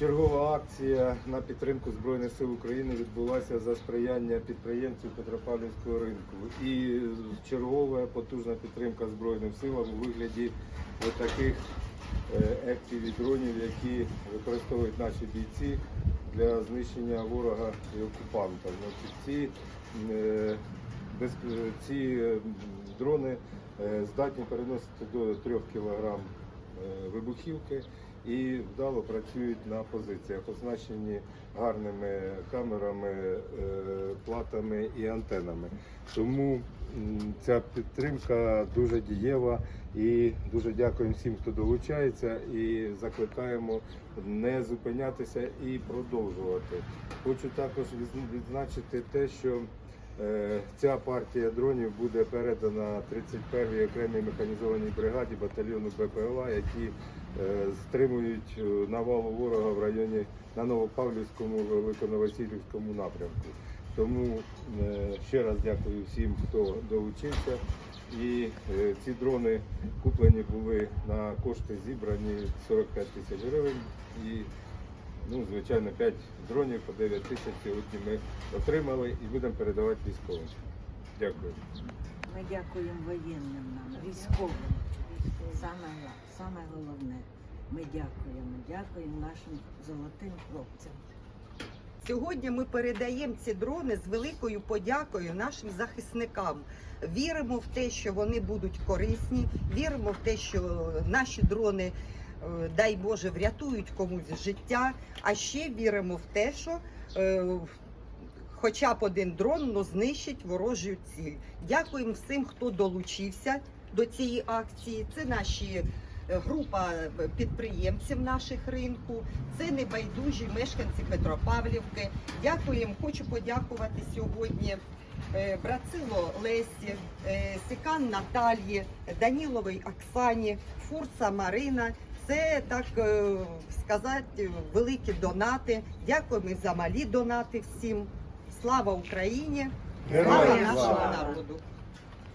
Чергова акція на підтримку Збройних сил України відбулася за сприяння підприємців Петропавлівського ринку. І чергова потужна підтримка Збройним силам у вигляді таких ектів і дронів, які використовують наші бійці для знищення ворога і окупанта. Ці, е, ці е, дрони е, здатні переносити до 3 кг вибухівки і вдало працюють на позиціях, оснащені гарними камерами, е, платами і антенами. Тому ця підтримка дуже дієва і дуже дякуємо всім, хто долучається, і закликаємо не зупинятися і продовжувати. Хочу також відзначити те, що Е, Ця партія дронів буде передана 31-й окремій механізованій бригаді батальйону БПЛА, які стримують е, навалу ворога в районі на Новопавлівському Великоновасильівському напрямку. Тому е, ще раз дякую всім, хто долучився. І е, ці дрони куплені були на кошти зібрані 45 тисяч гривень. І Ну, звичайно, 5 дронів по 9 тисяч сьогодні ми отримали і будемо передавати військовим. Дякую. Ми дякуємо воєнним нам, військовим. Саме, саме головне. Ми дякуємо, дякуємо нашим золотим хлопцям. Сьогодні ми передаємо ці дрони з великою подякою нашим захисникам. Віримо в те, що вони будуть корисні, віримо в те, що наші дрони, е, дай Боже, врятують комусь життя. А ще віримо в те, що е, хоча б один дрон ну, знищить ворожу ціль. Дякуємо всім, хто долучився до цієї акції. Це наші. Е, Група підприємців наших ринку, це небайдужі мешканці Петропавлівки. Дякуємо, хочу подякувати сьогодні е, Брацило Лесі, е, Сікан Наталії, Даніловій Оксані, Фурца Марина. Це так е, сказати великі донати. Дякуємо за малі донати всім. Слава Україні! Слава нашому народу!